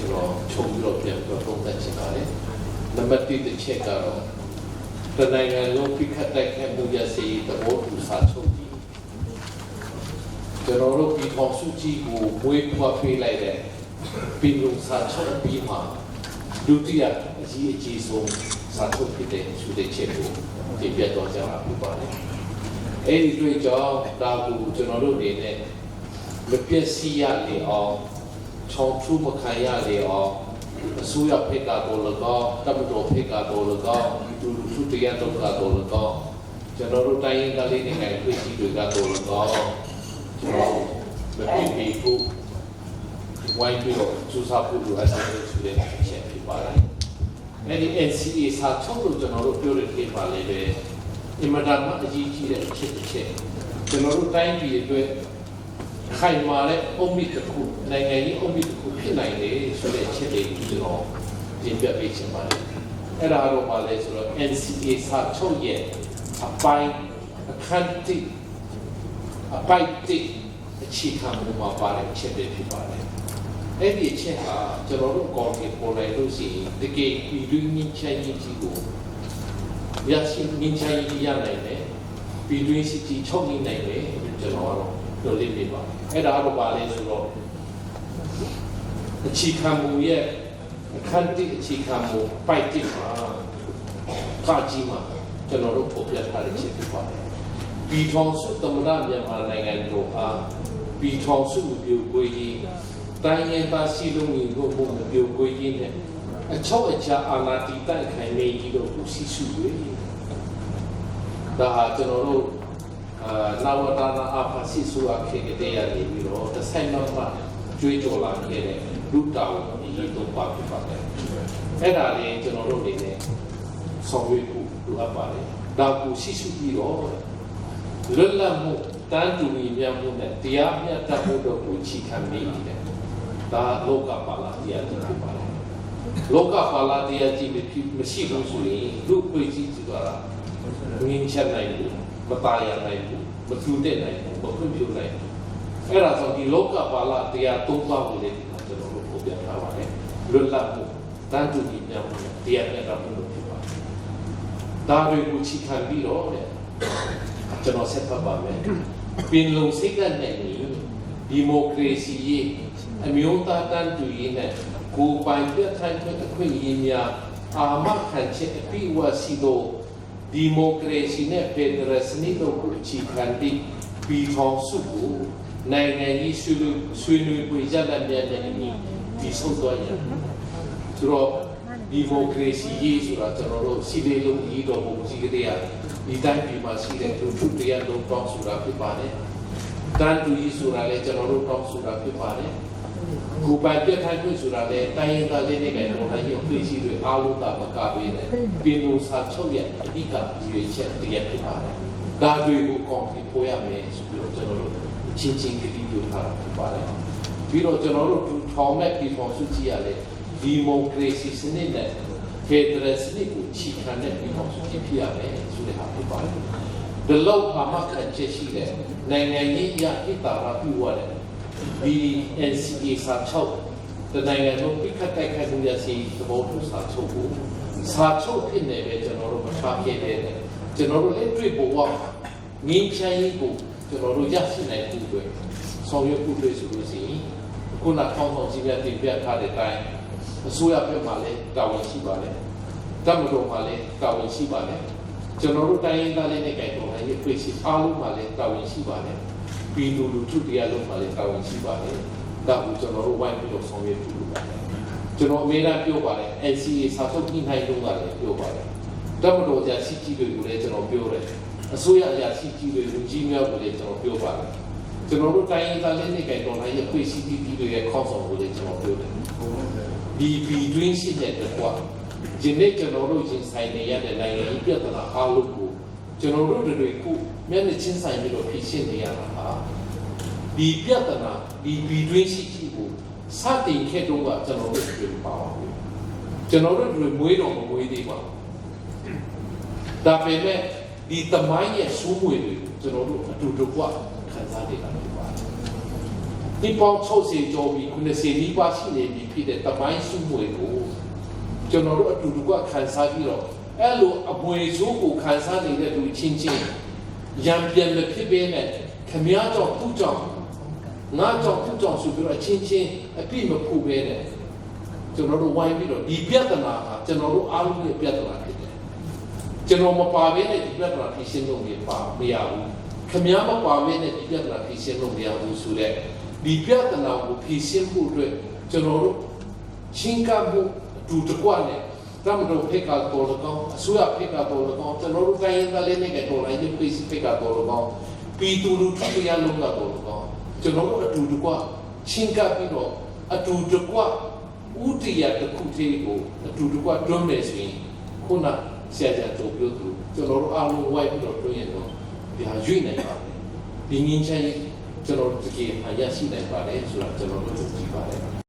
ကျွန်တော်ခြုံပြီးတော့ပြန်ပြီးတော့သုံးသပ်ချင်ပါတယ်နံပါတ်1တစ်ချက်ကတော့တနိုင်ငံလုံးဖိခတ်တိုက်ခိုက်မှုရစီတဘောတူစာချုပ်ကြီးကျွန်တော်တို့ပြည်ထောင်စုကြီးကိုမွေးဖွားပေးလိုက်တဲ့ပြည်လုံစာချုပ်ပြီးမှာဒုတိယအကြီးအကြီးဆုံးစာချုပ်ဖြစ်တဲ့ဆိုတဲ့ချက်ကိုပြပြတော့ကြတာဖြစ်ပါတယ်အဲ့ဒီတွေ့ကြောင့်ဒါကိုကျွန်တော်တို့အနေနဲ့မပြည့်စည်ရလေအောင် ချောင်းထူးမခံရလေအောင်အစိုးရဖိတ်ကတော့လည်းကောတမတော်ဖိတ်ကတော့လည်းကောဒီလူလူထုတရားတော်ကတော့လည်းကောကျွန်တော်တို့တိုင်းရင်းသားလေးနိုင်ငံပြည်ကြီးတွေကတော့လည်းကောကျွန်တော်မပြည့်ပြည့်ဖို့ဝိုင်းပြီးတော့စူးစမ်းဖို့လိုအပ်တယ်ဆိုတဲ့အချက်ဖြစ်ပါတယ်အဲ့ဒီ NCA စာချုပ်လို့ကျွန်တော်တို့ပြောတဲ့ ခေတ်ပါလေပဲအင်မတန်မှအကြီးကြီးတဲ့အချက်တစ်ချက်ကျွန်တော်တို့တိုင်းပြည်အတွက်ခိုင်မာတဲ့အုံမြစ်တစ်ခုနိုင်ငံကြီးအုံမြစ်တစ်ခုဖြစ်နိုင်တယ်ဆိုတဲ့အချက်လေးကိုကျွန်တော်တင်ပြပေးချင်ပါတယ်။အဲ့ဒါတော့ပါလဲဆိုတော့ NCA စာချုပ်ရဲ့အပိုင်းအခန်းတိအပိုက်တိအခြေခံမှုမှာပါတဲ့အချက်တွေဖြစ်ပါတယ်။အဲ့ဒီအချက်ဟာကျွန်တော်တို့ကော်မတီပေါ်လိုက်လို့ရှိရင်တကယ်ပြည်တွင်းငင်းချမ်းကြီးကြီးကိုရရှိငင်းချမ်းကြီးရနိုင်တယ်။ပြည်တွင်းစစ်ကြီးချုပ်နေနိုင်တယ်လို့ကျွန်တော်ကတော့ ပြောလေးပြပါအဲ့ဒါတော့ပါလဲဆိုတော့အခြေခံမူရဲ့အခန်းတိအခြေခံမူပိုက်တိမှာကကြီးမှာကျွန်တော်တို့ပေါ်ပြထားတဲ့ချက်ဖြစ်ပါတယ်ပြည်ထောင်စုသမ္မတမြန်မာနိုင်ငံတို့အားပြည်ထောင်စုပြုကိုကြီးတိုင်းရင်းသားစီလုံးကြီးကိုပုံပြုကိုကြီးနဲ့အချောက်အချာအာဏာတည်တိုက်ခိုင်နေကြီးတို့ဦးစီးစုတွေဒါဟာကျွန်တော်တို့ အာနာဝတနာအဖာစီဆိုအခက်တဲ့ရနေပြီးတော့တစ်ဆိုင်တော့မှကျွေးကြော်လာခဲ့တဲ့လူတောင်အရေးတော့ပါဖြစ်ပါတယ်။အဲ့ဒါလေးကျွန်တော်တို့အနေနဲ့ဆောင်ရွက်ဖို့လိုအပ်ပါတယ်။ဒါကိုရှိရှိပြီးတော့လွတ်လပ်မှုတန်းတူညီမျှမှုနဲ့တရားမျှတမှုတို့ကိုချီခံမိတယ်။ဒါလောကပါလာတရားကြီးဖြစ်ပါတယ်။လောကပါလာတရားကြီးမရှိဘူးဆိုရင်လူ့ပြည်ကြီးဆိုတာငင်းချက်နိုင်ဘူး မตายရနိုင်ဘူးမထူတဲ့နိုင်ဘူးမဖွံ့ဖြိုးနိုင်ဘူးအဲ့ဒါဆိုဒီလောကပါဠတရားသုံးပါးကိုလည်းဒီမှာကျွန်တော်တို့ပြောပြထားပါတယ်လွတ်လပ်မှုတန်တူညီမျှမှုတရားမျှတမှုလို့ဖြစ်ပါတယ်ဒါတွေကိုချီခံပြီးတော့တဲ့ကျွန်တော်ဆက်ဖတ်ပါမယ်ပင်လုံစိတ်ကနဲ့ညီဒီမိုကရေစီရေးအမျိုးသားတန်တူရေးနဲ့ကိုယ်ပိုင်ပြဋ္ဌာန်းခွင့်အခွင့်အရေးများအာမခံချက်အပြည့်အဝရှိသော ဒီမိုကရေစီနဲ့ဖက်ဒရယ်စနစ်တို့ကိုအခြေခံပြီးပြည်ထောင်စုကိုနိုင်ငံကြီးဆွေးနွေးဆွေးနွေးပွဲရလဒ်များနဲ့အညီဒီဆုံးသွားရဆိုတော့ဒီမိုကရေစီရေးဆိုတာကျွန်တော်တို့စီလေးလုံးကြီးတော်ပုံကြီးကလေးရဒီတိုင်းပြည်မှာရှိတဲ့သူထုတရားလုံးတောင်းဆိုတာဖြစ်ပါတယ်တန်တူကြီးဆိုတာလည်းကျွန်တော်တို့တောင်းဆိုတာဖြစ်ပါတယ် ကိုယ်ပိုင်ပြတ်ထိုင်ခွင့်ဆိုတာလည်းတိုင်းရင်းသားလေးတွေကတော်တိုင်းရုပ်ပြည်ရှိတွေအားလုံးကမကပေးနဲ့ပြည်သူစာချုပ်ရဲ့အဓိကရွေးချက်တရက်ဖြစ်ပါတယ်။ဒါတွေကိုကောင်းပြီးပို့ရမယ်ဆိုပြီးတော့ကျွန်တော်တို့ချင်းချင်းကတိပြုထားတာဖြစ်ပါတယ်။ပြီးတော့ကျွန်တော်တို့ထောင်မဲ့ပြည်ထောင်စုကြီးရတဲ့ဒီမိုကရေစီစနစ်နဲ့ဖက်ဒရယ်စနစ်ကိုချီခံတဲ့ပြည်ထောင်စုကြီးဖြစ်ရမယ်ဆိုတဲ့ဟာဖြစ်ပါတယ်။ဒီလောက်အမှခံချက်ရှိတဲ့နိုင်ငံရေးအရဣတာရပြုရတဲ့ ဒီ NCA စာချုပ်တနိုင်ငံလုံးပြခတ်တိုက်ခိုက်မှုရစီသဘောတူစာချုပ်ကိုစာချုပ်ဖြစ်နေပဲကျွန်တော်တို့မထားပြတဲ့ကျွန်တော်တို့လက်တွေ့ဘဝငင်းချမ်းရေးကိုကျွန်တော်တို့ရရှိနိုင်မှုတွေဆောင်ရွက်မှုတွေဆိုလို့ရှိရင်ခုနကောင်းဆောင်ကြီးများတင်ပြထားတဲ့အတိုင်းအစိုးရဘက်မှလည်းတာဝန်ရှိပါတယ်တမတော်မှလည်းတာဝန်ရှိပါတယ်ကျွန်တော်တို့တိုင်းရင်းသားလေးနဲ့ကြိုက်တော်နိုင်ရေးပြည်စီအားလုံးမှလည်းတာဝန်ရှိပါတယ် ပြည်သူလူထုတရားလုံးမှာလည်းတာဝန်ရှိပါတယ်။ဒါကိုကျွန်တော်တို့ဝိုင်းပြီးတော့ဆောင်ရွက်ပြုလုပ်ပါတယ်။ကျွန်တော်အမေကပြောပါတယ် NCA စာချုပ်ညှိနှိုင်းလုံးကလည်းပြောပါတယ်။တမတော်ကြာစီကြီးတွေကိုလည်းကျွန်တော်ပြောတယ်။အစိုးရအရာစီကြီးတွေလူကြီးများကိုလည်းကျွန်တော်ပြောပါတယ်။ကျွန်တော်တို့တိုင်းရင်းသားလက်နက်ကိုင်တော်လှန်ရေးအဖွဲ့အစည်းကြီးတွေရဲ့ခေါင်းဆောင်ကိုလည်းကျွန်တော်ပြောတယ်။ဒီပြည်တွင်းရှိတဲ့ကွာဒီနေ့ကျွန်တော်တို့ရင်ဆိုင်နေရတဲ့နိုင်ငံရေးပြဿနာအားလုံးကို ကျွန်တော်တို့တွေကိုမျက်နှာချင်းဆိုင်ပြီးတော့ဖြေရှင်းနေရတာဟာဒီပြဿနာဒီဘီတွင်းရှိရှိကိုစတင်ခဲ့တော့ကကျွန်တော်တို့တွေပါပါဘူးကျွန်တော်တို့တွေမွေးတော်မမွေးသေးပါဘူးဒါပေမဲ့ဒီတမိုင်းရဲ့စိုးမွေတွေကိုကျွန်တော်တို့အတူတူကခံစားနေတာဖြစ်ပါတယ်ဒီပေါင်း60ကျော်ပြီး90နီးပါးရှိနေပြီဖြစ်တဲ့တပိုင်းစုမွေကိုကျွန်တော်တို့အတူတူကခံစားပြီးတော့ အဲ့လိုအမွေဆိုးကိုခံစားနေတဲ့လူချင်းချင်းရံပြန်မဖြစ်ဘဲနဲ့ခမည်းတော်သူ့ကြောင့်ငါကြောင့်သူ့ကြောင့်ဆိုပြီးတော့အချင်းချင်းအပြစ်မဖို့ဘဲနဲ့ကျွန်တော်တို့ဝိုင်းပြီးတော့ဒီပြဿနာဟာကျွန်တော်တို့အားလုံးရဲ့ပြဿနာဖြစ်တယ်ကျွန်တော်မပါဘဲနဲ့ဒီပြဿနာဖြေရှင်းလို့မပါမရဘူးခမည်းမပါဘဲနဲ့ဒီပြဿနာဖြေရှင်းလို့မရဘူးဆိုတဲ့ဒီပြဿနာကိုဖြေရှင်းဖို့အတွက်ကျွန်တော်တို့ချင်းကပ်မှုအတူတကွနဲ့ တမတော်ဖိတ်ကတော်လကောင်းအစိုးရဖိတ်ကတော်လကောင်းကျွန်တော်တို့တိုင်းရင်းသားလေးနဲ့တော်လိုင်းရေးဖိတ်ဖိတ်ကတော်လကောင်းပြည်သူလူထုတရားလုံးကတော်လကောင်းကျွန်တော်တို့အတူတကွချင်းကပ်ပြီးတော့အတူတကွဥတီရတစ်ခုတည်းကိုအတူတကွတွန်းမယ်ဆိုရင်ခုနဆရာကျတော်ပြောသူကျွန်တော်တို့အားလုံးဝိုင်းပြီးတော့တွန်းရင်တော့ဒီဟာရွေ့နိုင်ပါတယ်ဒီငင်းချမ်းရေးကျွန်တော်တို့တကယ်အရရှိနိုင်ပါတယ်ဆိုတာကျွန်တော်တို့သိပါတယ်